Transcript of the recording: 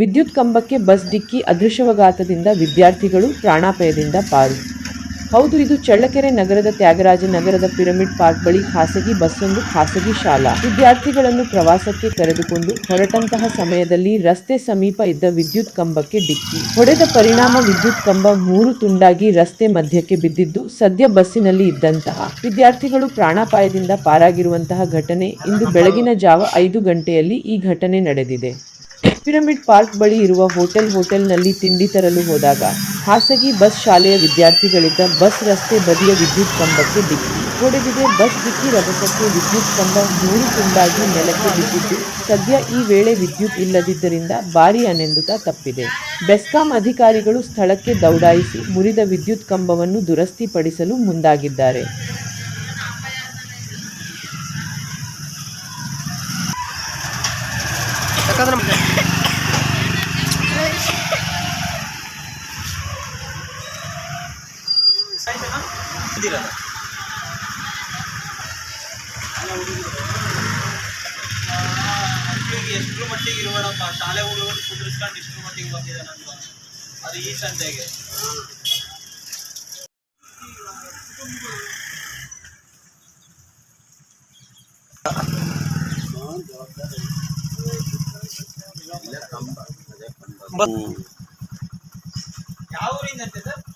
ವಿದ್ಯುತ್ ಕಂಬಕ್ಕೆ ಬಸ್ ಡಿಕ್ಕಿ ಅದೃಶ್ಯವಘಾತದಿಂದ ವಿದ್ಯಾರ್ಥಿಗಳು ಪ್ರಾಣಾಪಾಯದಿಂದ ಪಾರು. ಹೌದು, ಇದು ಚಳ್ಳಕೆರೆ ನಗರದ ತ್ಯಾಗರಾಜ ನಗರದ ಪಿರಮಿಡ್ ಪಾರ್ಕ್ ಬಳಿ ಖಾಸಗಿ ಬಸ್ಸೊಂದು ಖಾಸಗಿ ಶಾಲಾ. ವಿದ್ಯಾರ್ಥಿಗಳನ್ನು ಪ್ರವಾಸಕ್ಕೆ ಕರೆದುಕೊಂಡು ಹೊರಟಂತಹ ಸಮಯದಲ್ಲಿ ರಸ್ತೆ ಸಮೀಪ ಇದ್ದ ವಿದ್ಯುತ್ ಕಂಬಕ್ಕೆ ಡಿಕ್ಕಿ. ಹೊಡೆದ ಪರಿಣಾಮ ವಿದ್ಯುತ್ ಕಂಬ ಮೂರು ತುಂಡಾಗಿ ರಸ್ತೆ ಮಧ್ಯಕ್ಕೆ ಬಿದ್ದಿದ್ದು ಸದ್ಯ ಬಸ್ಸಿನಲ್ಲಿ ಇದ್ದಂತಹ. ವಿದ್ಯಾರ್ಥಿಗಳು ಪ್ರಾಣಾಪಾಯದಿಂದ ಪಾರಾಗಿರುವಂತಹ ಘಟನೆ ಇಂದು ಬೆಳಗಿನ ಜಾವ ಐದು ಗಂಟೆಯಲ್ಲಿ ಈ ಘಟನೆ ನಡೆದಿದೆ. ಪಿರಮಿಡ್ ಪಾರ್ಕ್ ಬಳಿ ಇರುವ ಹೋಟೆಲ್ ಹೋಟೆಲ್ನಲ್ಲಿ ತಿಂಡಿ ತರಲು ಹೋದಾಗ ಖಾಸಗಿ ಬಸ್ ಶಾಲೆಯ ವಿದ್ಯಾರ್ಥಿಗಳಿದ್ದ ಬಸ್ ರಸ್ತೆ ಬದಿಯ ವಿದ್ಯುತ್ ಕಂಬಕ್ಕೆ ಡಿಕ್ಕಿ. ಹೊಡೆದಿದೆ ಬಸ್ ಡಿಕ್ಕಿ ರಭಸಕ್ಕೆ ವಿದ್ಯುತ್ ಕಂಬ ಮೂರು ತುಂಡಾಗಿ ನೆಲಕ್ಕೆ ಬಿದ್ದಿದ್ದು, ಸದ್ಯ ಈ ವೇಳೆ ವಿದ್ಯುತ್ ಇಲ್ಲದಿದ್ದರಿಂದ ಭಾರಿ ಅನೆಂದುತ ತಪ್ಪಿದೆ. ಬೆಸ್ಕಾಂ ಅಧಿಕಾರಿಗಳು ಸ್ಥಳಕ್ಕೆ ದೌಡಾಯಿಸಿ ಮುರಿದ ವಿದ್ಯುತ್ ಕಂಬವನ್ನು ದುರಸ್ತಿಪಡಿಸಲು ಮುಂದಾಗಿದ್ದಾರೆ. ಮಕ್ಕಳಿಗೆ ಎಷ್ಟರ ಮಟ್ಟಿಗೆ ಇರುವಣಪ್ಪ ಶಾಲೆ ಹುಡುಗರು ಕುದುರಿಸ್ಕೊಂಡು ಇಷ್ಟು ಮಟ್ಟಿಗೆ ಬಂದಿದೆ ಅದು ಈ ಸಂತೆಗೆ ಯಾವ ಊರಿಂದ ಅಂತ ಸರ್